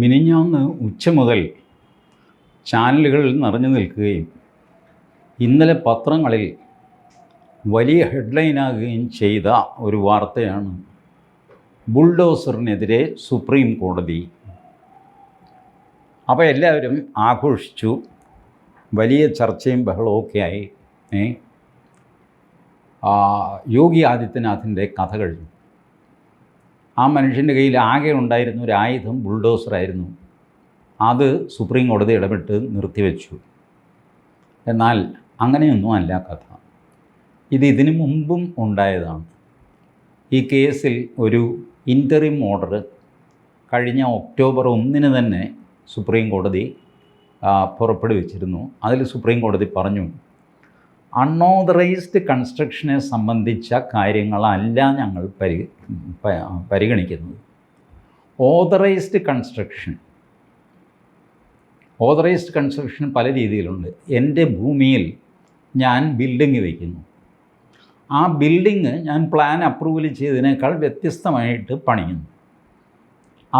മിനിഞ്ഞാന്ന് ഉച്ച മുതൽ ചാനലുകൾ നിറഞ്ഞു നിൽക്കുകയും ഇന്നലെ പത്രങ്ങളിൽ വലിയ ഹെഡ്ലൈനാകുകയും ചെയ്ത ഒരു വാർത്തയാണ് ബുൾഡോസറിനെതിരെ സുപ്രീം കോടതി അപ്പോൾ എല്ലാവരും ആഘോഷിച്ചു വലിയ ചർച്ചയും ബഹളമൊക്കെ ആയി യോഗി ആദിത്യനാഥിൻ്റെ കഥ കഴിഞ്ഞു ആ മനുഷ്യൻ്റെ കയ്യിൽ ആകെ ഉണ്ടായിരുന്ന ഒരു ആയുധം ബുൾഡോസറായിരുന്നു അത് സുപ്രീം കോടതി ഇടപെട്ട് നിർത്തിവെച്ചു എന്നാൽ അങ്ങനെയൊന്നും അല്ല കഥ ഇത് ഇതിനു മുമ്പും ഉണ്ടായതാണ് ഈ കേസിൽ ഒരു ഇൻ്ററിം ഓർഡർ കഴിഞ്ഞ ഒക്ടോബർ ഒന്നിന് തന്നെ സുപ്രീം കോടതി പുറപ്പെടുവിച്ചിരുന്നു അതിൽ സുപ്രീം കോടതി പറഞ്ഞു അൺഓതറൈസ്ഡ് കൺസ്ട്രക്ഷനെ സംബന്ധിച്ച കാര്യങ്ങളല്ല ഞങ്ങൾ പരി പരിഗണിക്കുന്നത് ഓതറൈസ്ഡ് കൺസ്ട്രക്ഷൻ ഓതറൈസ്ഡ് കൺസ്ട്രക്ഷൻ പല രീതിയിലുണ്ട് എൻ്റെ ഭൂമിയിൽ ഞാൻ ബിൽഡിംഗ് വയ്ക്കുന്നു ആ ബിൽഡിങ് ഞാൻ പ്ലാൻ അപ്രൂവൽ ചെയ്തതിനേക്കാൾ വ്യത്യസ്തമായിട്ട് പണിയുന്നു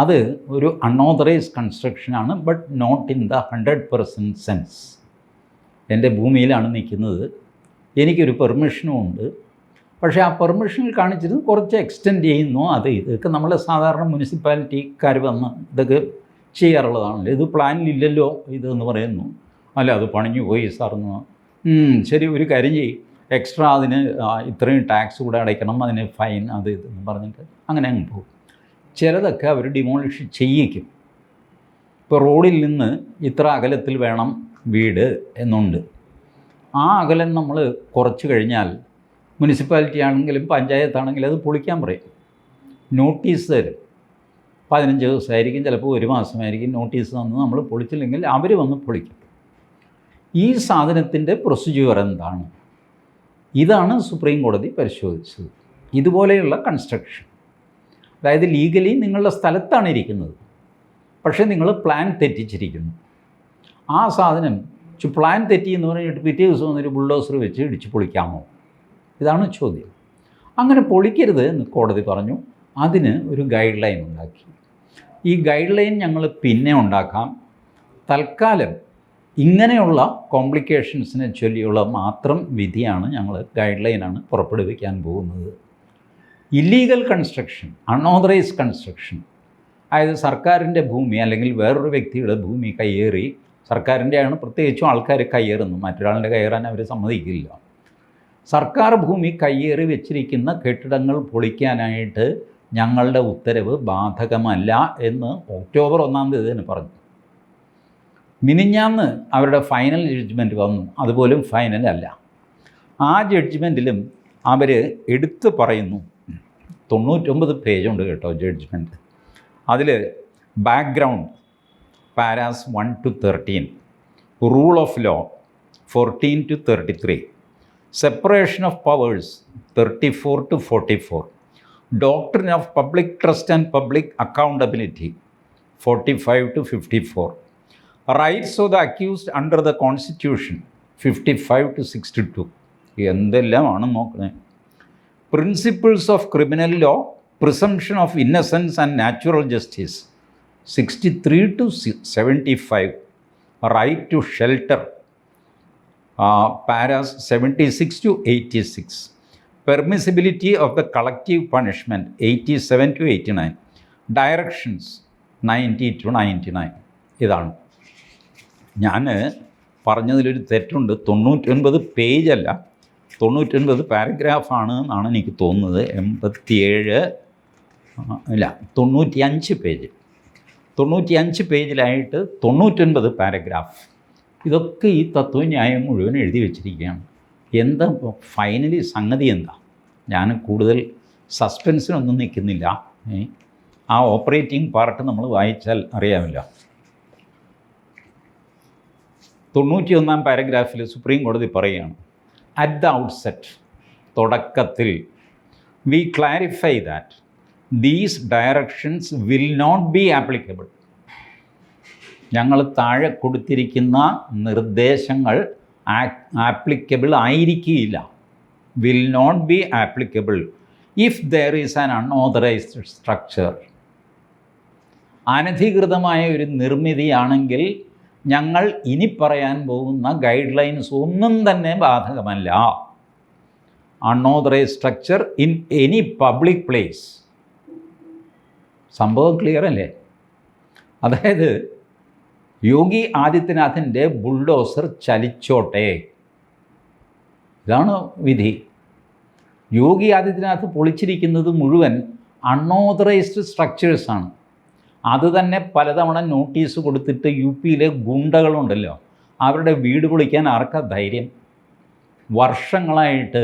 അത് ഒരു unauthorised കൺസ്ട്രക്ഷനാണ് but not in the hundred percent sense എൻ്റെ ഭൂമിയിലാണ് നിൽക്കുന്നത് എനിക്കൊരു പെർമിഷനും ഉണ്ട് പക്ഷേ ആ പെർമിഷനിൽ കാണിച്ചിരുന്നത് കുറച്ച് എക്സ്റ്റെൻഡ് ചെയ്യുന്നു അത് ഇതൊക്കെ നമ്മൾ സാധാരണ മുനിസിപ്പാലിറ്റിക്കാർ വന്ന് ഇതൊക്കെ ചെയ്യാറുള്ളതാണല്ലോ ഇത് പ്ലാനിലില്ലല്ലോ ഇതെന്ന് പറയുന്നു അല്ല അത് പണിഞ്ഞു പോയി സാറെന്ന് ശരി ഒരു കാര്യം ചെയ്യും എക്സ്ട്രാ അതിന് ഇത്രയും ടാക്സ് കൂടെ അടയ്ക്കണം അതിന് ഫൈൻ അത് ഇതെന്ന് പറഞ്ഞിട്ട് അങ്ങനെ അങ്ങ് പോകും ചിലതൊക്കെ അവർ ഡിമോളിഷ് ചെയ്യിക്കും ഇപ്പോൾ റോഡിൽ നിന്ന് ഇത്ര അകലത്തിൽ വേണം വീട് എന്നുണ്ട് ആ അകലം നമ്മൾ കുറച്ച് കഴിഞ്ഞാൽ മുനിസിപ്പാലിറ്റി ആണെങ്കിലും പഞ്ചായത്താണെങ്കിലും അത് പൊളിക്കാൻ പറയും നോട്ടീസ് തരും പതിനഞ്ച് ദിവസമായിരിക്കും ചിലപ്പോൾ ഒരു മാസമായിരിക്കും നോട്ടീസ് തന്ന് നമ്മൾ പൊളിച്ചില്ലെങ്കിൽ അവർ വന്ന് പൊളിക്കും ഈ സാധനത്തിൻ്റെ പ്രൊസീജിയർ എന്താണ് ഇതാണ് സുപ്രീം കോടതി പരിശോധിച്ചത് ഇതുപോലെയുള്ള കൺസ്ട്രക്ഷൻ അതായത് ലീഗലി നിങ്ങളുടെ സ്ഥലത്താണ് ഇരിക്കുന്നത് പക്ഷേ നിങ്ങൾ പ്ലാൻ തെറ്റിച്ചിരിക്കുന്നു ആ സാധനം ചു പ്ലാൻ തെറ്റി എന്ന് പറഞ്ഞിട്ട് പിറ്റേ ദിവസം വന്നൊരു ബുൾഡോസർ വെച്ച് ഇടിച്ച് പൊളിക്കാമോ ഇതാണ് ചോദ്യം അങ്ങനെ പൊളിക്കരുത് എന്ന് കോടതി പറഞ്ഞു അതിന് ഒരു ഗൈഡ് ലൈൻ ഉണ്ടാക്കി ഈ ഗൈഡ് ലൈൻ ഞങ്ങൾ പിന്നെ ഉണ്ടാക്കാം തൽക്കാലം ഇങ്ങനെയുള്ള കോംപ്ലിക്കേഷൻസിനെ ചൊല്ലിയുള്ള മാത്രം വിധിയാണ് ഞങ്ങൾ ഗൈഡ് ലൈനാണ് പുറപ്പെടുവിക്കാൻ പോകുന്നത് ഇല്ലീഗൽ കൺസ്ട്രക്ഷൻ അൺഓതറൈസ് കൺസ്ട്രക്ഷൻ അതായത് സർക്കാരിൻ്റെ ഭൂമി അല്ലെങ്കിൽ വേറൊരു വ്യക്തിയുടെ ഭൂമി കയ്യേറി സർക്കാരിൻ്റെയാണ് പ്രത്യേകിച്ചും ആൾക്കാർ കയ്യേറുന്നു മറ്റൊരാളിൻ്റെ കയ്യേറാൻ അവർ സമ്മതിക്കില്ല സർക്കാർ ഭൂമി കയ്യേറി വെച്ചിരിക്കുന്ന കെട്ടിടങ്ങൾ പൊളിക്കാനായിട്ട് ഞങ്ങളുടെ ഉത്തരവ് ബാധകമല്ല എന്ന് ഒക്ടോബർ ഒന്നാം തീയതി തന്നെ പറഞ്ഞു മിനിഞ്ഞാന്ന് അവരുടെ ഫൈനൽ ജഡ്ജ്മെൻറ്റ് വന്നു അതുപോലും ഫൈനൽ അല്ല ആ ജഡ്ജ്മെൻറ്റിലും അവർ എടുത്തു പറയുന്നു തൊണ്ണൂറ്റൊമ്പത് പേജുണ്ട് കേട്ടോ ജഡ്ജ്മെൻറ്റ് അതിൽ background paras 1 to 13. Rule of law 14 to 33. Separation of powers 34 to 44. Doctrine of public trust and public accountability 45 to 54. Rights of the accused under the Constitution 55 to 62. Principles of criminal law, presumption of innocence and natural justice sixty three to seventy five right to shelter paras seventy six to eighty six permissibility of the collective punishment eighty seven to eighty nine directions ninety to ninety nine ഇതാണ് ഞാൻ പറഞ്ഞതിലൊരു തെറ്റുണ്ട് തൊണ്ണൂറ്റൊൻപത് പേജല്ല തൊണ്ണൂറ്റൊൻപത് പാരഗ്രാഫാണ് എന്നാണ് എനിക്ക് തോന്നുന്നത് എൺപത്തിയേഴ് ഇല്ല തൊണ്ണൂറ്റിയഞ്ച് പേജ് അഞ്ച് പേജിലായിട്ട് തൊണ്ണൂറ്റൊൻപത് പാരഗ്രാഫ് ഇതൊക്കെ ഈ തത്വന്യായം മുഴുവൻ എഴുതി വെച്ചിരിക്കുകയാണ് എന്താ ഫൈനലി സംഗതി എന്താ ഞാൻ കൂടുതൽ സസ്പെൻസിനൊന്നും നിൽക്കുന്നില്ല ആ ഓപ്പറേറ്റിംഗ് പാർട്ട് നമ്മൾ വായിച്ചാൽ തൊണ്ണൂറ്റി ഒന്നാം പാരഗ്രാഫിൽ സുപ്രീം കോടതി പറയുകയാണ് അറ്റ് ദ ഔട്ട്സെറ്റ് തുടക്കത്തിൽ we clarify that these directions will not be applicable ഞങ്ങൾ താഴെ കൊടുത്തിരിക്കുന്ന നിർദ്ദേശങ്ങൾ ആപ്ലിക്കബിൾ ആയിരിക്കില്ല will not be applicable if there is an unauthorised structure അനധികൃതമായ ഒരു നിർമ്മിതിയാണെങ്കിൽ ഞങ്ങൾ ഇനി പറയാൻ പോകുന്ന ഗൈഡ് ലൈൻസ് ഒന്നും തന്നെ ബാധകമല്ല unauthorised structure in any public place സംഭവം ക്ലിയർ അല്ലേ അതായത് യോഗി ആദിത്യനാഥിൻ്റെ ബുൾഡോസർ ചലിച്ചോട്ടെ ഇതാണ് വിധി യോഗി ആദിത്യനാഥ് പൊളിച്ചിരിക്കുന്നത് മുഴുവൻ അൺഓതറൈസ്ഡ് സ്ട്രക്ചേഴ്സാണ് അത് തന്നെ പലതവണ നോട്ടീസ് കൊടുത്തിട്ട് യു പിയിലെ ഗുണ്ടകളുണ്ടല്ലോ അവരുടെ വീട് പൊളിക്കാൻ ആർക്ക ധൈര്യം വർഷങ്ങളായിട്ട്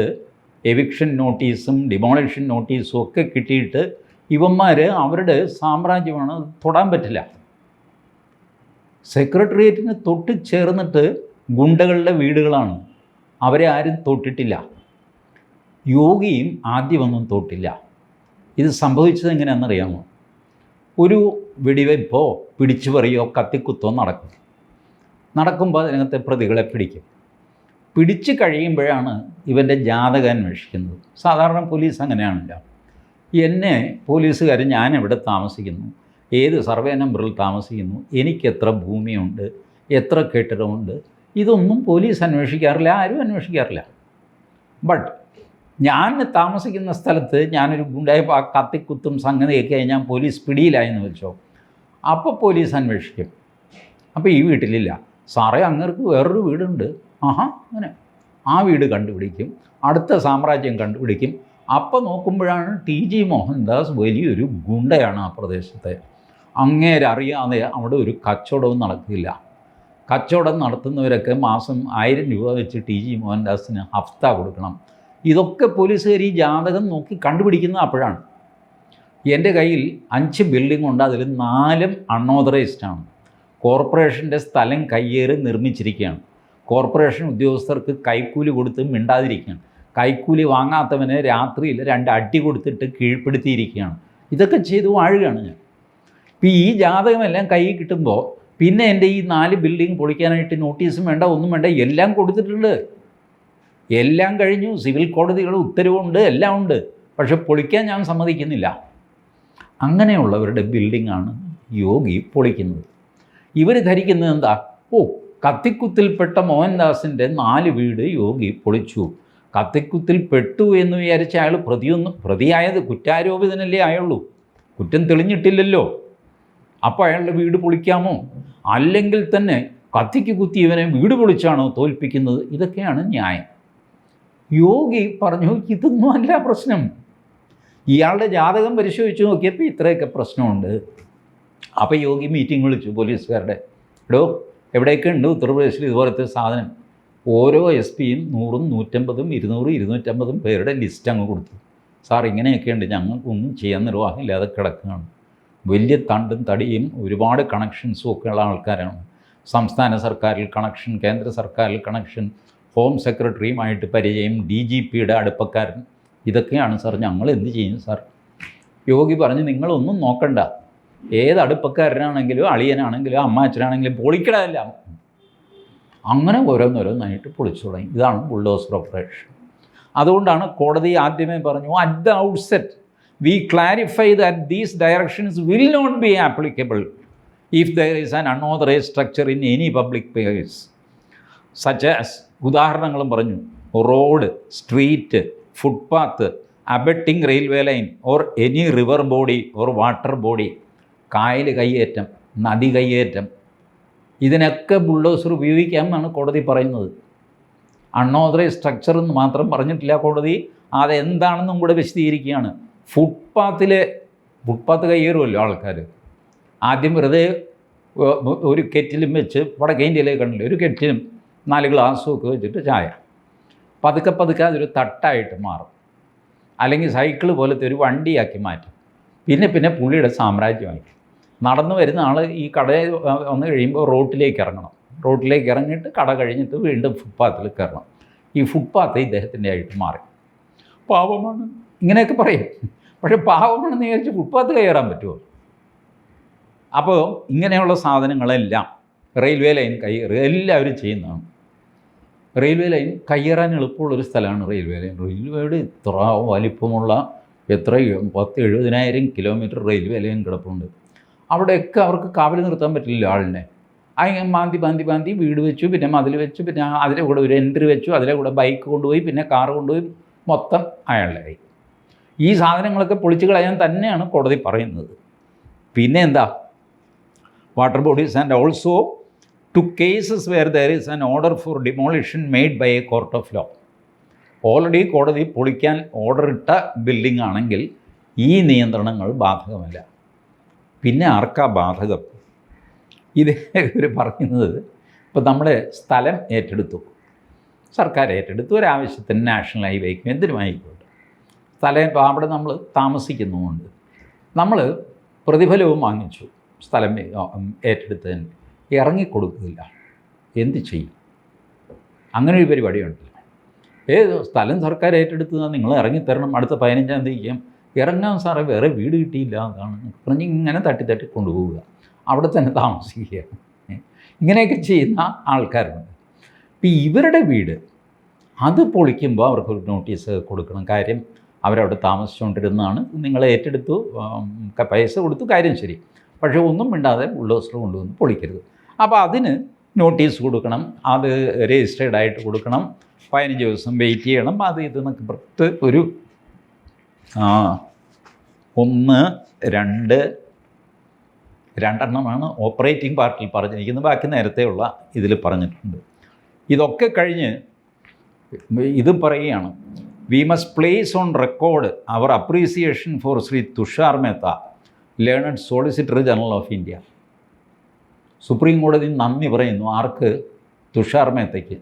എവിക്ഷൻ നോട്ടീസും ഡിമോളിഷൻ നോട്ടീസും ഒക്കെ കിട്ടിയിട്ട് ഇവന്മാർ അവരുടെ സാമ്രാജ്യമാണ് തൊടാൻ പറ്റില്ല സെക്രട്ടേറിയറ്റിന് തൊട്ട് ചേർന്നിട്ട് ഗുണ്ടകളുടെ വീടുകളാണ് അവരെ ആരും തൊട്ടിട്ടില്ല യോഗിയും ആദ്യമൊന്നും തൊട്ടില്ല ഇത് സംഭവിച്ചത് എങ്ങനെയാണെന്നറിയാമോ ഒരു വെടിവയ്പോ പിടിച്ചു പറയോ കത്തിക്കുത്തോ നടക്കും നടക്കുമ്പോൾ അതിനകത്തെ പ്രതികളെ പിടിക്കും പിടിച്ചു കഴിയുമ്പോഴാണ് ഇവൻ്റെ ജാതക അന്വേഷിക്കുന്നത് സാധാരണ പോലീസ് അങ്ങനെയാണല്ലോ എന്നെ പോലീസുകാർ ഞാൻ എവിടെ താമസിക്കുന്നു ഏത് സർവേ നമ്പറിൽ താമസിക്കുന്നു എനിക്കെത്ര ഭൂമിയുണ്ട് എത്ര കെട്ടിടമുണ്ട് ഇതൊന്നും പോലീസ് അന്വേഷിക്കാറില്ല ആരും അന്വേഷിക്കാറില്ല ബട്ട് ഞാൻ താമസിക്കുന്ന സ്ഥലത്ത് ഞാനൊരു ഗുണ്ടായി കത്തിക്കുത്തും സംഗതിയൊക്കെ ഞാൻ പോലീസ് പിടിയിലായെന്ന് വെച്ചോ അപ്പോൾ പോലീസ് അന്വേഷിക്കും അപ്പോൾ ഈ വീട്ടിലില്ല സാറേ അങ്ങർക്ക് വേറൊരു വീടുണ്ട് ആഹാ അങ്ങനെ ആ വീട് കണ്ടുപിടിക്കും അടുത്ത സാമ്രാജ്യം കണ്ടുപിടിക്കും അപ്പോൾ നോക്കുമ്പോഴാണ് ടി ജി മോഹൻദാസ് വലിയൊരു ഗുണ്ടയാണ് ആ പ്രദേശത്തെ അങ്ങേരറിയാതെ അവിടെ ഒരു കച്ചവടവും നടക്കില്ല കച്ചവടം നടത്തുന്നവരൊക്കെ മാസം ആയിരം രൂപ വെച്ച് ടി ജി മോഹൻദാസിന് ഹഫ്ത കൊടുക്കണം ഇതൊക്കെ പോലീസുകാർ ഈ ജാതകം നോക്കി കണ്ടുപിടിക്കുന്ന അപ്പോഴാണ് എൻ്റെ കയ്യിൽ അഞ്ച് ബിൽഡിംഗ് ഉണ്ട് അതിൽ നാലും അൺഓതറൈസ്ഡ് ആണ് കോർപ്പറേഷൻ്റെ സ്ഥലം കയ്യേറി നിർമ്മിച്ചിരിക്കുകയാണ് കോർപ്പറേഷൻ ഉദ്യോഗസ്ഥർക്ക് കൈക്കൂലി കൊടുത്ത് മിണ്ടാതിരിക്കുകയാണ് കൈക്കൂലി വാങ്ങാത്തവന് രാത്രിയിൽ രണ്ട് അടി കൊടുത്തിട്ട് കീഴ്പ്പെടുത്തിയിരിക്കുകയാണ് ഇതൊക്കെ ചെയ്ത് വാഴുകയാണ് ഞാൻ ഇപ്പം ഈ ജാതകമെല്ലാം കൈ കിട്ടുമ്പോൾ പിന്നെ എൻ്റെ ഈ നാല് ബിൽഡിംഗ് പൊളിക്കാനായിട്ട് നോട്ടീസും വേണ്ട ഒന്നും വേണ്ട എല്ലാം കൊടുത്തിട്ടുണ്ട് എല്ലാം കഴിഞ്ഞു സിവിൽ കോടതികൾ ഉത്തരവുണ്ട് എല്ലാം ഉണ്ട് പക്ഷെ പൊളിക്കാൻ ഞാൻ സമ്മതിക്കുന്നില്ല അങ്ങനെയുള്ളവരുടെ ബിൽഡിങ്ങാണ് യോഗി പൊളിക്കുന്നത് ഇവർ ധരിക്കുന്നത് എന്താ ഓ കത്തിക്കുത്തിൽപ്പെട്ട മോഹൻദാസിൻ്റെ നാല് വീട് യോഗി പൊളിച്ചു കത്തിക്കുത്തിൽ പെട്ടു എന്ന് വിചാരിച്ച അയാൾ പ്രതിയൊന്നും പ്രതിയായത് കുറ്റാരോപിതനല്ലേ ആയുള്ളൂ കുറ്റം തെളിഞ്ഞിട്ടില്ലല്ലോ അപ്പോൾ അയാളുടെ വീട് പൊളിക്കാമോ അല്ലെങ്കിൽ തന്നെ കത്തിക്ക് കുത്തി ഇവനെ വീട് പൊളിച്ചാണോ തോൽപ്പിക്കുന്നത് ഇതൊക്കെയാണ് ന്യായം യോഗി പറഞ്ഞു ഇതൊന്നും അല്ല പ്രശ്നം ഇയാളുടെ ജാതകം പരിശോധിച്ച് നോക്കിയപ്പോൾ ഇത്രയൊക്കെ പ്രശ്നമുണ്ട് അപ്പോൾ യോഗി മീറ്റിംഗ് വിളിച്ചു പോലീസുകാരുടെ എടോ എവിടെയൊക്കെ ഉണ്ട് ഉത്തർപ്രദേശിൽ ഇതുപോലത്തെ സാധനം ഓരോ എസ് പിയും നൂറും നൂറ്റമ്പതും ഇരുന്നൂറും ഇരുന്നൂറ്റമ്പതും പേരുടെ ലിസ്റ്റ് അങ്ങ് കൊടുത്തു സാർ ഇങ്ങനെയൊക്കെയുണ്ട് ഞങ്ങൾക്കൊന്നും ചെയ്യാൻ നിർവാഹമില്ലാതെ കിടക്കുകയാണ് വലിയ തണ്ടും തടിയും ഒരുപാട് കണക്ഷൻസും ഒക്കെ ഉള്ള ആൾക്കാരാണ് സംസ്ഥാന സർക്കാരിൽ കണക്ഷൻ കേന്ദ്ര സർക്കാരിൽ കണക്ഷൻ ഹോം സെക്രട്ടറിയുമായിട്ട് പരിചയം ഡി ജി പിയുടെ അടുപ്പക്കാരൻ ഇതൊക്കെയാണ് സാർ ഞങ്ങൾ എന്ത് ചെയ്യും സാർ യോഗി പറഞ്ഞു നിങ്ങളൊന്നും നോക്കണ്ട ഏത് അടുപ്പക്കാരനാണെങ്കിലും അളിയനാണെങ്കിലും അമ്മാച്ചനാണെങ്കിലും പൊളിക്കടല്ല അങ്ങനെ ഓരോന്നോരോന്നായിട്ട് പൊളിച്ചു തുടങ്ങി ഇതാണ് ബുൾഡോസർ ഓപ്പറേഷൻ അതുകൊണ്ടാണ് കോടതി ആദ്യമേ പറഞ്ഞു at the outset we clarify that these directions will not be applicable if there is an unauthorised structure in any public place such as ഉദാഹരണങ്ങളും പറഞ്ഞു road street footpath abutting railway line or any river body or water body കായൽ കയ്യേറ്റം നദി കയ്യേറ്റം ഇതിനൊക്കെ bulldozer ഉപയോഗിക്കാമെന്നാണ് കോടതി പറയുന്നത് unauthorised structure എന്ന് മാത്രം പറഞ്ഞിട്ടില്ല കോടതി അതെന്താണെന്നും കൂടെ വിശദീകരിക്കുകയാണ് ഫുട്പാത്തിലെ ഫുട്പാത്ത് കയ്യേറുമല്ലോ ആൾക്കാർ ആദ്യം വെറുതെ ഒരു കെറ്റിലും വെച്ച് വടക്കേ ഇന്ത്യയിലേക്ക് കണ്ടില്ല ഒരു കെറ്റിലും നാല് ഗ്ലാസ്സും ഒക്കെ വെച്ചിട്ട് ചായ പതുക്കെ പതുക്കെ അതൊരു തട്ടായിട്ട് മാറും അല്ലെങ്കിൽ സൈക്കിൾ പോലത്തെ ഒരു വണ്ടിയാക്കി മാറ്റും പിന്നെ പിന്നെ പുള്ളിയുടെ സാമ്രാജ്യമായി നടന്നു വരുന്ന ആൾ ഈ കട വന്നു കഴിയുമ്പോൾ റോട്ടിലേക്ക് ഇറങ്ങണം റോട്ടിലേക്ക് ഇറങ്ങിയിട്ട് കട കഴിഞ്ഞിട്ട് വീണ്ടും ഫുട്പാത്തിൽ കയറണം ഈ ഫുട്പാത്ത് ഇദ്ദേഹത്തിൻ്റെ ആയിട്ട് മാറി പാവമാണ് ഇങ്ങനെയൊക്കെ പറയും പക്ഷേ പാവമാണെന്ന് വിചാരിച്ച് ഫുട്പാത്ത് കയറാൻ പറ്റുമോ അപ്പോൾ ഇങ്ങനെയുള്ള സാധനങ്ങളെല്ലാം റെയിൽവേ ലൈൻ കയ്യേറുക എല്ലാവരും ചെയ്യുന്നതാണ് റെയിൽവേ ലൈൻ കയ്യേറാൻ എളുപ്പമുള്ളൊരു സ്ഥലമാണ് റെയിൽവേ ലൈൻ റെയിൽവേയുടെ ഇത്ര വലിപ്പമുള്ള എത്ര പത്ത് എഴുപതിനായിരം കിലോമീറ്റർ റെയിൽവേ ലൈൻ കിടപ്പുണ്ട് അവിടെയൊക്കെ അവർക്ക് കാവൽ നിർത്താൻ പറ്റില്ല ആളിനെ അങ്ങനെ മാന്തി മാന്തി മാന്തി വീട് വെച്ചു പിന്നെ മതിൽ വെച്ചു പിന്നെ അതിലെ കൂടെ ഒരു എൻട്രി വെച്ചു അതിലെ കൂടെ ബൈക്ക് കൊണ്ടുപോയി പിന്നെ കാർ കൊണ്ടുപോയി മൊത്തം അയാളായി ഈ സാധനങ്ങളൊക്കെ പൊളിച്ചു കളയാൻ തന്നെയാണ് കോടതി പറയുന്നത് പിന്നെ എന്താ water bodies and also to cases where there is an order for demolition made by a court of law already കോടതി പൊളിക്കാൻ ഓർഡർ ഇട്ട ബിൽഡിംഗ് ആണെങ്കിൽ ഈ നിയന്ത്രണങ്ങൾ ബാധകമല്ല പിന്നെ ആർക്കാ ബാധകം ഇത് ഇവർ പറയുന്നത് ഇപ്പോൾ നമ്മൾ സ്ഥലം ഏറ്റെടുത്തു സർക്കാർ ഏറ്റെടുത്തു ഒരാവശ്യത്തിന് നാഷണൽ ഹൈവേക്കും ആയിക്കോട്ടെ സ്ഥലം ഇപ്പോൾ അവിടെ നമ്മൾ താമസിക്കുന്നുമുണ്ട് നമ്മൾ പ്രതിഫലവും വാങ്ങിച്ചു സ്ഥലം ഏറ്റെടുത്തതിന് ഇറങ്ങിക്കൊടുക്കില്ല എന്ത് ചെയ്യും അങ്ങനെ ഒരു പരിപാടിയുണ്ടല്ലോ ഏത് സ്ഥലം സർക്കാർ ഏറ്റെടുത്തു നിങ്ങൾ ഇറങ്ങിത്തരണം അടുത്ത പതിനഞ്ചാം തീയതിക്കും ഇറങ്ങാൻ സാറേ വേറെ വീട് കിട്ടിയില്ല എന്നാണ് പറഞ്ഞ് ഇങ്ങനെ തട്ടി തട്ടി കൊണ്ടുപോവുക അവിടെ തന്നെ താമസിക്കുക ഇങ്ങനെയൊക്കെ ചെയ്യുന്ന ആൾക്കാരുണ്ട് ഇപ്പം ഇവരുടെ വീട് അത് പൊളിക്കുമ്പോൾ അവർക്കൊരു നോട്ടീസ് കൊടുക്കണം കാര്യം അവരവിടെ താമസിച്ചുകൊണ്ടിരുന്നതാണ് നിങ്ങൾ ഏറ്റെടുത്തു പൈസ കൊടുത്തു കാര്യം ശരി പക്ഷേ ഒന്നും മിണ്ടാതെ ബുള്ളോസർ കൊണ്ടുവന്ന് പൊളിക്കരുത് അപ്പോൾ അതിന് നോട്ടീസ് കൊടുക്കണം അത് രജിസ്റ്റേഡ് ആയിട്ട് കൊടുക്കണം പതിനഞ്ച് ദിവസം വെയിറ്റ് ചെയ്യണം അത് ഇത് എന്നൊക്കെ ഒരു ആ ഒന്ന് രണ്ട് രണ്ടെണ്ണമാണ് ഓപ്പറേറ്റിംഗ് പാർട്ടിൽ പറഞ്ഞിരിക്കുന്നത് ബാക്കി നേരത്തെയുള്ള ഇതിൽ പറഞ്ഞിട്ടുണ്ട് ഇതൊക്കെ കഴിഞ്ഞ് ഇതും പറയുകയാണ് we must place on record our appreciation for Shri Tushar Mehta learned solicitor general of India supreme കോടതി നന്ദി പറയുന്നു ആർക്ക് തുഷാർ മേത്തയ്ക്ക്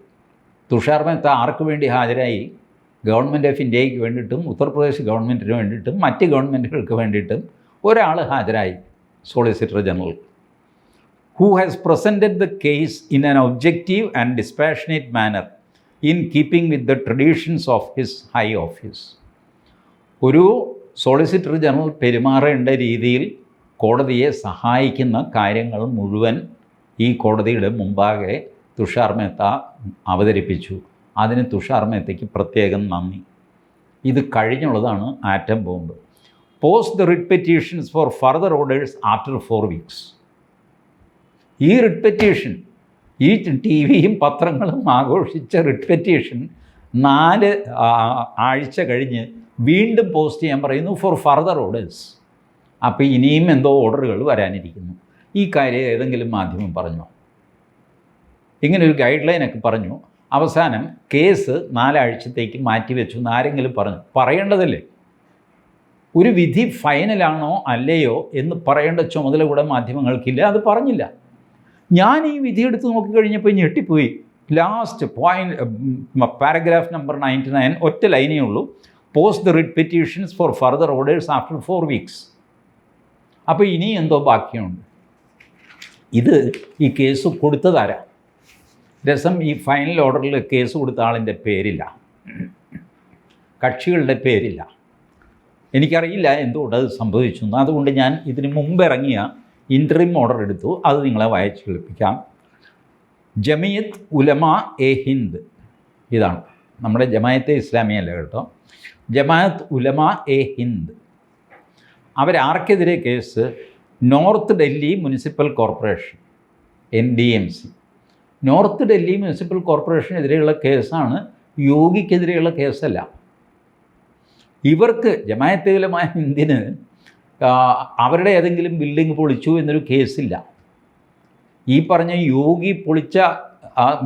തുഷാർ മേത്ത ആർക്ക് വേണ്ടി ഹാജരായി ഗവൺമെൻറ് ഓഫ് ഇന്ത്യക്ക് വേണ്ടിയിട്ടും ഉത്തർപ്രദേശ് ഗവൺമെൻറ്റിന് വേണ്ടിയിട്ടും മറ്റ് ഗവൺമെൻറ്റുകൾക്ക് വേണ്ടിയിട്ടും ഒരാൾ ഹാജരായി solicitor general who has presented the case in an objective and dispassionate manner in keeping with the traditions of his high office ഒരു സോളിസിറ്റർ ജനറൽ പെരുമാറേണ്ട രീതിയിൽ കോടതിയെ സഹായിക്കുന്ന കാര്യങ്ങൾ മുഴുവൻ ഈ കോടതിയുടെ മുമ്പാകെ തുഷാർ മേത്ത അവതരിപ്പിച്ചു അതിന് തുഷാർ മേത്തയ്ക്ക് പ്രത്യേകം നന്ദി ഇത് കഴിഞ്ഞുള്ളതാണ് atom bomb post the repetitions for further orders after four weeks ഈ റിപ്പറ്റീഷൻ ഈ ടി വിയും പത്രങ്ങളും ആഘോഷിച്ച റിപ്പറ്റീഷൻ നാല് ആഴ്ച കഴിഞ്ഞ് വീണ്ടും പോസ്റ്റ് ചെയ്യാൻ പറയുന്നു ഫോർ ഫർദർ ഓർഡേഴ്സ് അപ്പോൾ ഇനിയും എന്തോ ഓർഡറുകൾ വരാനിരിക്കുന്നു ഈ കാര്യം ഏതെങ്കിലും മാധ്യമം പറഞ്ഞോ ഇങ്ങനൊരു ഒരു ഗൈഡ് ലൈനൊക്കെ പറഞ്ഞു അവസാനം കേസ് നാലാഴ്ചത്തേക്ക് മാറ്റിവെച്ചു എന്നാരെങ്കിലും പറഞ്ഞു പറയേണ്ടതല്ലേ ഒരു വിധി ഫൈനലാണോ അല്ലയോ എന്ന് പറയേണ്ട ചുമതല കൂടെ മാധ്യമങ്ങൾക്കില്ല അത് പറഞ്ഞില്ല ഞാൻ ഈ വിധി എടുത്ത് നോക്കിക്കഴിഞ്ഞപ്പോൾ ഞെട്ടിപ്പോയി last point paragraph number ninety nine ഒറ്റ ലൈനേ ഉള്ളൂ post the writ petitions for further orders after four weeks അപ്പോൾ ഇനി എന്തോ ബാക്കിയുണ്ട് ഇത് ഈ കേസ് കൊടുത്തതാരാ രസം ഈ ഫൈനൽ ഓർഡറിൽ കേസ് കൊടുത്ത ആളിൻ്റെ പേരില്ല കക്ഷികളുടെ പേരില്ല എനിക്കറിയില്ല എന്തുകൊണ്ട് അത് സംഭവിച്ചു അതുകൊണ്ട് ഞാൻ ഇതിന് മുമ്പ് ഇറങ്ങിയ ഇൻട്രീം ഓർഡർ എടുത്തു അത് നിങ്ങളെ വായിച്ചു കേൾപ്പിക്കാം ജമിയത്ത് ഉലമ എ ഹിന്ദ് ഇതാണ് നമ്മുടെ ജമായത്തെ ഇസ്ലാമിയല്ല കേട്ടോ Jamaat Ulama e Hind അവരാർക്കെതിരെ case north Delhi municipal corporation N D M C north Delhi municipal കോർപ്പറേഷനെതിരെയുള്ള കേസാണ് യോഗിക്കെതിരെയുള്ള കേസല്ല ഇവർക്ക് ജമായത്തേലമായ ഇന്ത്യന് അവരുടെ ഏതെങ്കിലും ബിൽഡിംഗ് പൊളിച്ചു എന്നൊരു കേസില്ല ഈ പറഞ്ഞ യോഗി പൊളിച്ച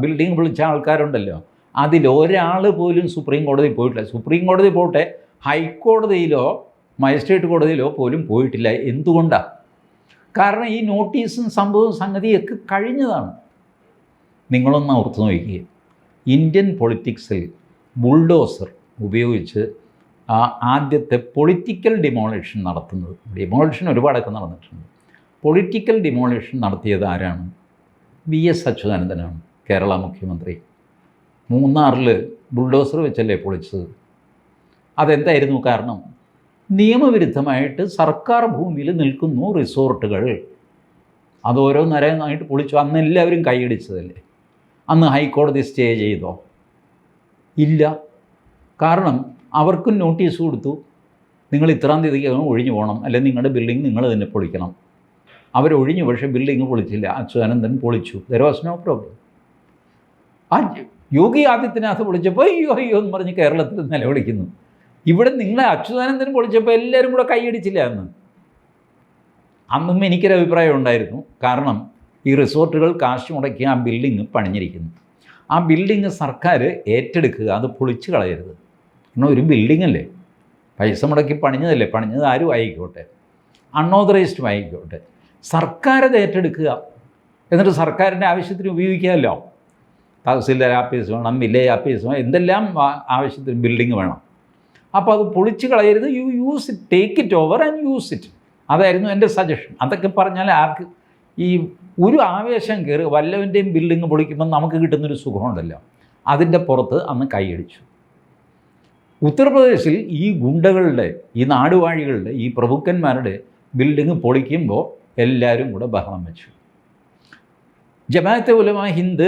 ബിൽഡിംഗ് പൊളിച്ച ആൾക്കാരുണ്ടല്ലോ അതിലൊരാൾ പോലും സുപ്രീം കോടതി പോയിട്ടില്ല സുപ്രീം കോടതി പോട്ടെ ഹൈക്കോടതിയിലോ മജിസ്ട്രേറ്റ് കോടതിയിലോ പോലും പോയിട്ടില്ല എന്തുകൊണ്ടാണ് കാരണം ഈ നോട്ടീസും സംഭവവും സംഗതിയൊക്കെ കഴിഞ്ഞതാണ് നിങ്ങളൊന്ന് ഓർത്ത് നോക്കുക ഇന്ത്യൻ പൊളിറ്റിക്സിൽ ബുൾഡോസർ ഉപയോഗിച്ച് ആ ആദ്യത്തെ പൊളിറ്റിക്കൽ ഡിമോളിഷൻ നടത്തുന്നത് ഡിമോളിഷൻ ഒരുപാടൊക്കെ നടന്നിട്ടുണ്ട് പൊളിറ്റിക്കൽ ഡിമോളിഷൻ നടത്തിയത് ആരാണ് വി എസ് അച്യുതാനന്ദനാണ് കേരള മുഖ്യമന്ത്രി മൂന്നാറിൽ ബുൾഡോസർ വെച്ചല്ലേ പൊളിച്ചത് അതെന്തായിരുന്നു കാരണം നിയമവിരുദ്ധമായിട്ട് സർക്കാർ ഭൂമിയിൽ നിൽക്കുന്നു റിസോർട്ടുകൾ അതോരോ ഓരോന്നരനായിട്ട് പൊളിച്ചു അന്ന് എല്ലാവരും കൈയടിച്ചതല്ലേ അന്ന് ഹൈക്കോടതി സ്റ്റേ ചെയ്തോ ഇല്ല കാരണം അവർക്കും നോട്ടീസ് കൊടുത്തു നിങ്ങൾ ഇത്രാം തീയതിക്കകം ഒഴിഞ്ഞു പോകണം അല്ലെങ്കിൽ നിങ്ങളുടെ ബിൽഡിംഗ് നിങ്ങൾ തന്നെ പൊളിക്കണം അവരൊഴിഞ്ഞു പക്ഷെ ബിൽഡിങ് പൊളിച്ചില്ല അച്യുതാനന്ദൻ പൊളിച്ചു ദർ വാസ് നോ പ്രോബ്ലം ആ യോഗി ആദിത്യനാഥ് പൊളിച്ചപ്പോൾ അയ്യോ അയ്യോ എന്ന് പറഞ്ഞ് കേരളത്തിൽ നിലവിളിക്കുന്നു ഇവിടെ നിങ്ങളെ അച്യുതാനന്ദൻ പൊളിച്ചപ്പോൾ എല്ലാവരും കൂടെ കൈയടിച്ചില്ല എന്ന് അന്നും എനിക്കൊരു അഭിപ്രായം ഉണ്ടായിരുന്നു കാരണം ഈ റിസോർട്ടുകൾ കാശ് മുടക്കി ആ ബിൽഡിങ് പണിഞ്ഞിരിക്കുന്നു ആ ബിൽഡിങ് സർക്കാർ ഏറ്റെടുക്കുക അത് പൊളിച്ചു കളയരുത് കാരണം ഒരു ബിൽഡിംഗ് അല്ലേ പൈസ മുടക്കി പണിഞ്ഞതല്ലേ പണിഞ്ഞത് ആരും ആയിക്കോട്ടെ അൺഓതറൈസ്ഡും ആയിക്കോട്ടെ സർക്കാർ അത് ഏറ്റെടുക്കുക എന്നിട്ട് സർക്കാരിൻ്റെ ആവശ്യത്തിന് ഉപയോഗിക്കാമല്ലോ തഹസീൽദാർ ആപ്പീസ് വേണം വില്ലേജ് ആപ്പീസ് വേണം എന്തെല്ലാം ആവശ്യത്തിന് ബിൽഡിംഗ് വേണം അപ്പോൾ അത് പൊളിച്ച് കളയരുത് you use it take it over and use it അതായിരുന്നു എൻ്റെ സജഷൻ അതൊക്കെ പറഞ്ഞാൽ ആർക്ക് ഈ ഒരു ആവേശം കയറി വല്ലവൻ്റെയും ബിൽഡിങ് പൊളിക്കുമ്പോൾ നമുക്ക് കിട്ടുന്നൊരു സുഖമുണ്ടല്ലോ അതിൻ്റെ പുറത്ത് അന്ന് കൈയടിച്ചു ഉത്തർപ്രദേശിൽ ഈ ഗുണ്ടകളുടെ ഈ നാടുവാഴികളുടെ ഈ പ്രഭുക്കന്മാരുടെ ബിൽഡിങ് പൊളിക്കുമ്പോൾ എല്ലാവരും കൂടെ ബഹളം വെച്ചു Jamaat e Ulama Hind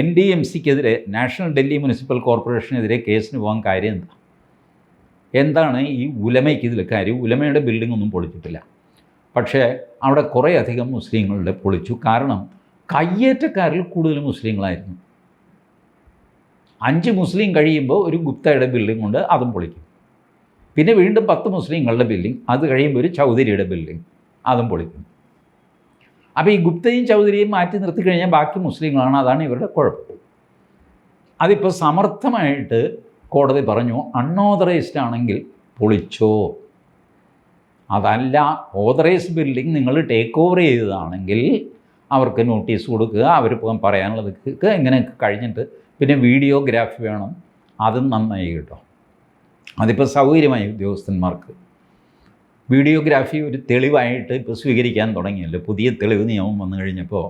N D M സിക്കെതിരെ national Delhi municipal കോർപ്പറേഷനെതിരെ കേസിന് പോകാൻ കാര്യം എന്താ എന്താണ് ഈ ഉലമയ്ക്ക് ഇതിൽ കാര്യം ഉലമയുടെ ബിൽഡിംഗ് ഒന്നും പൊളിച്ചിട്ടില്ല പക്ഷേ അവിടെ കുറേ അധികം മുസ്ലിങ്ങളുടെ പൊളിച്ചു കാരണം കയ്യേറ്റക്കാരിൽ കൂടുതൽ മുസ്ലിങ്ങളായിരുന്നു അഞ്ച് മുസ്ലിം കഴിയുമ്പോൾ ഒരു ഗുപ്തയുടെ ബിൽഡിംഗ് ഉണ്ട് അതും പൊളിക്കും പിന്നെ വീണ്ടും പത്ത് മുസ്ലിങ്ങളുടെ ബിൽഡിംഗ് അത് കഴിയുമ്പോൾ ഒരു ചൗധരിയുടെ ബിൽഡിംഗ് അതും പൊളിക്കും അപ്പോൾ ഈ ഗുപ്തയും ചൗധരിയും മാറ്റി നിർത്തി കഴിഞ്ഞാൽ ബാക്കി മുസ്ലിങ്ങളാണ് അതാണ് ഇവരുടെ കുഴപ്പം അതിപ്പോൾ സമർത്ഥമായിട്ട് കോടതി പറഞ്ഞു അൺഓതറൈസ്ഡ് ആണെങ്കിൽ പൊളിച്ചോ അതല്ല ഓതറൈസ് ബിൽഡിംഗ് നിങ്ങൾ ടേക്ക് ഓവർ ചെയ്തതാണെങ്കിൽ അവർക്ക് നോട്ടീസ് കൊടുക്കുക അവരിപ്പം പറയാനുള്ളത് ഇങ്ങനെ കഴിഞ്ഞിട്ട് പിന്നെ വീഡിയോഗ്രാഫി വേണം അതും നന്നായി കേട്ടോ അതിപ്പോൾ സൗകര്യമായി ഉദ്യോഗസ്ഥന്മാർക്ക് വീഡിയോഗ്രാഫി ഒരു തെളിവായിട്ട് ഇപ്പോൾ സ്വീകരിക്കാൻ തുടങ്ങിയല്ലോ പുതിയ തെളിവ് നിയമം വന്നു കഴിഞ്ഞപ്പോൾ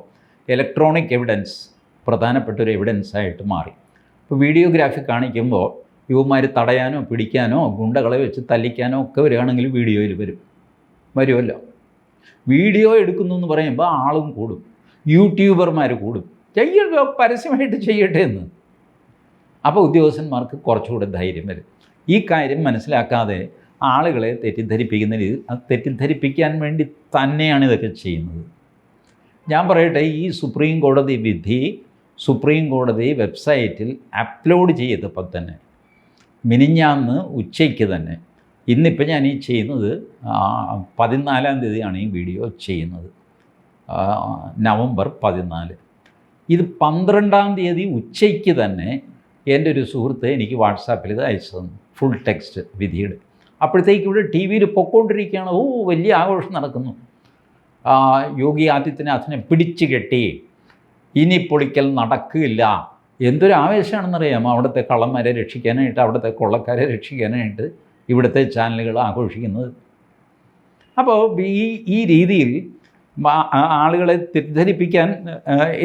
ഇലക്ട്രോണിക് എവിഡൻസ് പ്രധാനപ്പെട്ട ഒരു എവിഡൻസ് ആയിട്ട് മാറി ഇപ്പോൾ വീഡിയോഗ്രാഫി കാണിക്കുമ്പോൾ യുവമാർ തടയാനോ പിടിക്കാനോ ഗുണ്ടകളെ വെച്ച് തല്ലിക്കാനോ ഒക്കെ വരികയാണെങ്കിൽ വീഡിയോയിൽ വരും വരുമല്ലോ വീഡിയോ എടുക്കുന്നു എന്ന് പറയുമ്പോൾ ആളും കൂടും യൂട്യൂബർമാർ കൂടും ചെയ്യല്ലോ പരസ്യമായിട്ട് ചെയ്യട്ടെ എന്ന് അപ്പോൾ ഉദ്യോഗസ്ഥന്മാർക്ക് കുറച്ചുകൂടെ ധൈര്യം വരും ഈ കാര്യം മനസ്സിലാക്കാതെ ആളുകളെ തെറ്റിദ്ധരിപ്പിക്കുന്ന രീതി തെറ്റിദ്ധരിപ്പിക്കാൻ വേണ്ടി തന്നെയാണ് ഇതൊക്കെ ചെയ്യുന്നത് ഞാൻ പറയട്ടെ ഈ സുപ്രീം കോടതി വിധി സുപ്രീം കോടതി വെബ്സൈറ്റിൽ അപ്ലോഡ് ചെയ്തപ്പോൾ തന്നെ മിനിഞ്ഞാന്ന് ഉച്ചയ്ക്ക് തന്നെ ഇന്നിപ്പോൾ ഞാൻ ഈ ചെയ്യുന്നത് പതിനാലാം തീയതിയാണ് ഈ വീഡിയോ ചെയ്യുന്നത് നവംബർ പതിനാല് ഇത് പന്ത്രണ്ടാം തീയതി ഉച്ചയ്ക്ക് തന്നെ എൻ്റെ ഒരു സുഹൃത്ത് എനിക്ക് വാട്സാപ്പിൽ ഇത് അയച്ചു തന്നു ഫുൾ ടെക്സ്റ്റ് വിധിയുടെ അപ്പോഴത്തേക്ക് ഇവിടെ ടി വിയിൽ പൊക്കോണ്ടിരിക്കുകയാണ് ഓ വലിയ ആഘോഷം നടക്കുന്നു യോഗി ആദിത്യനാഥിനെ പിടിച്ചു കെട്ടി ഇനി പൊളിക്കൽ നടക്കില്ല എന്തൊരു ആവേശമാണെന്നറിയാമോ അവിടുത്തെ കള്ളന്മാരെ രക്ഷിക്കാനായിട്ട് അവിടുത്തെ കൊള്ളക്കാരെ രക്ഷിക്കാനായിട്ട് ഇവിടുത്തെ ചാനലുകൾ ആഘോഷിക്കുന്നത് അപ്പോൾ ഈ ഈ രീതിയിൽ ആളുകളെ തെറ്റിദ്ധരിപ്പിക്കാൻ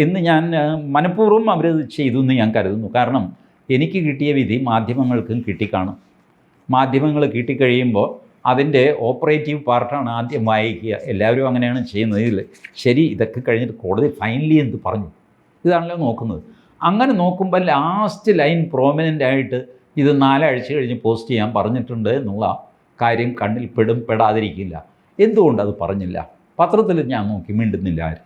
എന്ന് ഞാൻ മനഃപൂർവ്വം അവർ ചെയ്തു എന്ന് ഞാൻ കരുതുന്നു കാരണം എനിക്ക് കിട്ടിയ വിധി മാധ്യമങ്ങൾക്കും കിട്ടിക്കാണും മാധ്യമങ്ങൾ കിട്ടിക്കഴിയുമ്പോൾ അതിൻ്റെ ഓപ്പറേറ്റീവ് പാർട്ടാണ് ആദ്യം വായിക്കുക എല്ലാവരും അങ്ങനെയാണ് ചെയ്യുന്നത് ഇതിൽ ശരി ഇതൊക്കെ കഴിഞ്ഞിട്ട് കോടതി ഫൈനലി എന്ത് പറഞ്ഞു ഇതാണല്ലോ നോക്കുന്നത് അങ്ങനെ നോക്കുമ്പോൾ ലാസ്റ്റ് ലൈൻ പ്രോമിനൻ്റ് ആയിട്ട് ഇത് നാലാഴ്ച കഴിഞ്ഞ് പോസ്റ്റ് ചെയ്യാൻ പറഞ്ഞിട്ടുണ്ട് എന്നുള്ള കാര്യം കണ്ണിൽ പെടും പെടാതിരിക്കില്ല എന്തുകൊണ്ട് അത് പറഞ്ഞില്ല പത്രത്തിൽ ഞാൻ നോക്കി മിണ്ടുന്നില്ല ആര്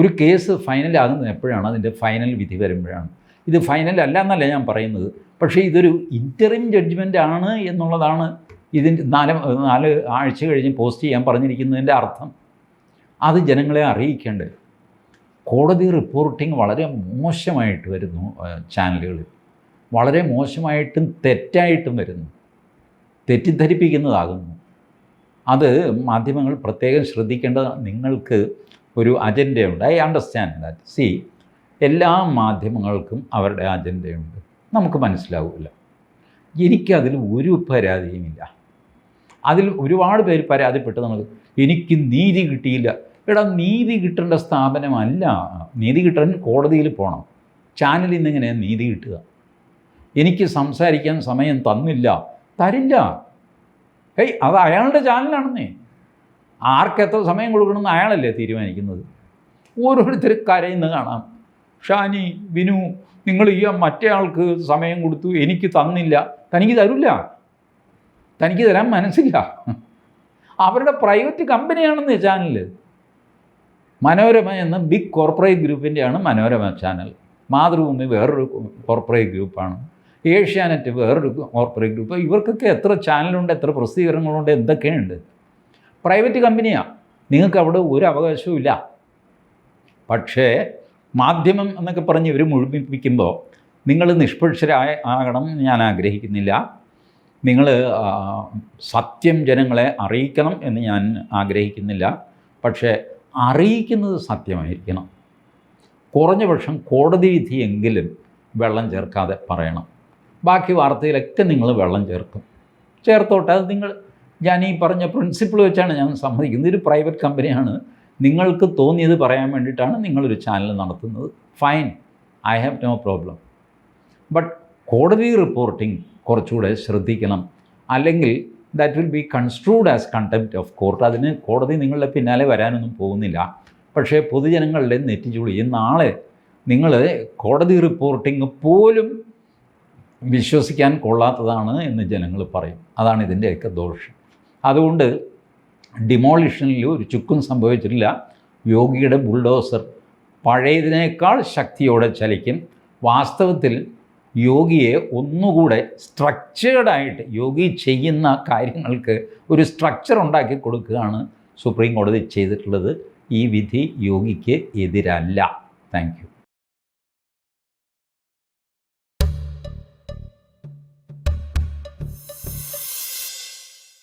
ഒരു കേസ് ഫൈനലാകുന്ന എപ്പോഴാണ് അതിൻ്റെ ഫൈനൽ വിധി വരുമ്പോഴാണ് ഇത് ഫൈനൽ അല്ല എന്നല്ല ഞാൻ പറയുന്നത് പക്ഷേ ഇതൊരു ഇൻറ്ററിം ജഡ്ജ്മെൻ്റ് ആണ് എന്നുള്ളതാണ് ഇതിൻ്റെ നാല് നാല് ആഴ്ച കഴിഞ്ഞ് പോസ്റ്റ് ചെയ്യാൻ പറഞ്ഞിരിക്കുന്നതിൻ്റെ അർത്ഥം അത് ജനങ്ങളെ അറിയിക്കേണ്ടത് കോടതി റിപ്പോർട്ടിംഗ് വളരെ മോശമായിട്ട് വരുന്നു ചാനലുകളിൽ വളരെ മോശമായിട്ടും തെറ്റായിട്ടും വരുന്നു തെറ്റിദ്ധരിപ്പിക്കുന്നതാകുന്നു അത് മാധ്യമങ്ങൾ പ്രത്യേകം ശ്രദ്ധിക്കേണ്ട നിങ്ങൾക്ക് ഒരു അജണ്ടയുണ്ട് ഐ അണ്ടർസ്റ്റാൻഡ് ദാറ്റ് സി എല്ലാ മാധ്യമങ്ങൾക്കും അവരുടെ അജണ്ടയുണ്ട് നമുക്ക് മനസ്സിലാവില്ല എനിക്കതിൽ ഒരു പരാതിയുമില്ല അതിൽ ഒരുപാട് പേര് പരാതിപ്പെട്ട് നമ്മൾ എനിക്ക് നീതി കിട്ടിയില്ല എടാ നീതി കിട്ടേണ്ട സ്ഥാപനമല്ല നീതി കിട്ടാൻ കോടതിയിൽ പോകണം ചാനലിൽ നിന്ന് നീതി കിട്ടുക എനിക്ക് സംസാരിക്കാൻ സമയം തന്നില്ല തരില്ല ഏയ് അത് അയാളുടെ ചാനലാണെന്നേ ആർക്കെത്ര സമയം കൊടുക്കണമെന്ന് അയാളല്ലേ തീരുമാനിക്കുന്നത് ഓരോരുത്തർ കരയുന്ന കാണാം ഷാനി വിനു നിങ്ങൾ ഈ മറ്റേ ആൾക്ക് സമയം കൊടുത്തു എനിക്ക് തന്നില്ല തനിക്ക് തരില്ല തനിക്ക് തരാൻ മനസ്സില്ല അവരുടെ പ്രൈവറ്റ് കമ്പനിയാണെന്ന് ചാനൽ മനോരമ എന്ന ബിഗ് കോർപ്പറേറ്റ് ഗ്രൂപ്പിൻ്റെയാണ് മനോരമ ചാനൽ മാതൃഭൂമി വേറൊരു കോർപ്പറേറ്റ് ഗ്രൂപ്പാണ് ഏഷ്യാനെറ്റ് വേറൊരു കോർപ്പറേറ്റ് ഗ്രൂപ്പ് ഇവർക്കൊക്കെ എത്ര ചാനലുണ്ട് എത്ര പ്രസിദ്ധീകരണങ്ങളുണ്ട് എന്തൊക്കെയുണ്ട് പ്രൈവറ്റ് കമ്പനിയാണ് നിങ്ങൾക്ക് അവിടെ ഒരു അവകാശവും ഇല്ല പക്ഷേ മാധ്യമം എന്നൊക്കെ പറഞ്ഞ് ഇവർ മുഴുമിപ്പിക്കുമ്പോൾ നിങ്ങൾ നിഷ്പക്ഷരായ ആകണം ഞാൻ ആഗ്രഹിക്കുന്നില്ല നിങ്ങൾ സത്യം ജനങ്ങളെ അറിയിക്കണം എന്ന് ഞാൻ ആഗ്രഹിക്കുന്നില്ല പക്ഷേ അറിയിക്കുന്നത് സത്യമായിരിക്കണം കുറഞ്ഞ പക്ഷം കോടതി വിധിയെങ്കിലും വെള്ളം ചേർക്കാതെ പറയണം ബാക്കി വാർത്തയിലൊക്കെ നിങ്ങൾ വെള്ളം ചേർക്കും ചേർത്തോട്ടെ അത് നിങ്ങൾ ഞാൻ ഈ പറഞ്ഞ പ്രിൻസിപ്പിൾ വെച്ചാണ് ഞാൻ സമ്മതിക്കുന്നത് ഒരു പ്രൈവറ്റ് കമ്പനിയാണ് നിങ്ങൾക്ക് തോന്നിയത് പറയാൻ വേണ്ടിയിട്ടാണ് നിങ്ങളൊരു ചാനൽ നടത്തുന്നത് fine I have no problem but കോടതി റിപ്പോർട്ടിംഗ് കുറച്ചുകൂടെ ശ്രദ്ധിക്കണം അല്ലെങ്കിൽ that will be construed as contempt of court അതിന് കോടതി നിങ്ങളുടെ പിന്നാലെ വരാനൊന്നും പോകുന്നില്ല പക്ഷേ പൊതുജനങ്ങളുടെ നെറ്റിച്ചുളി നാളെ നിങ്ങൾ കോടതി റിപ്പോർട്ടിംഗ് പോലും വിശ്വസിക്കാൻ കൊള്ളാത്തതാണ് എന്ന് ജനങ്ങൾ പറയും അതാണ് ഇതിൻ്റെയൊക്കെ ദോഷം അതുകൊണ്ട് ഡിമോളിഷനിൽ ഒരു ചുക്കും സംഭവിച്ചിട്ടില്ല യോഗിയുടെ ബുൾഡോസർ പഴയതിനേക്കാൾ ശക്തിയോടെ ചലിക്കും വാസ്തവത്തിൽ യോഗിയെ ഒന്നുകൂടെ സ്ട്രക്ചേർഡായിട്ട് യോഗി ചെയ്യുന്ന കാര്യങ്ങൾക്ക് ഒരു സ്ട്രക്ചർ ഉണ്ടാക്കി കൊടുക്കുകയാണ് സുപ്രീം കോടതി ചെയ്തിട്ടുള്ളത് ഈ വിധി യോഗിക്ക് എതിരല്ല താങ്ക്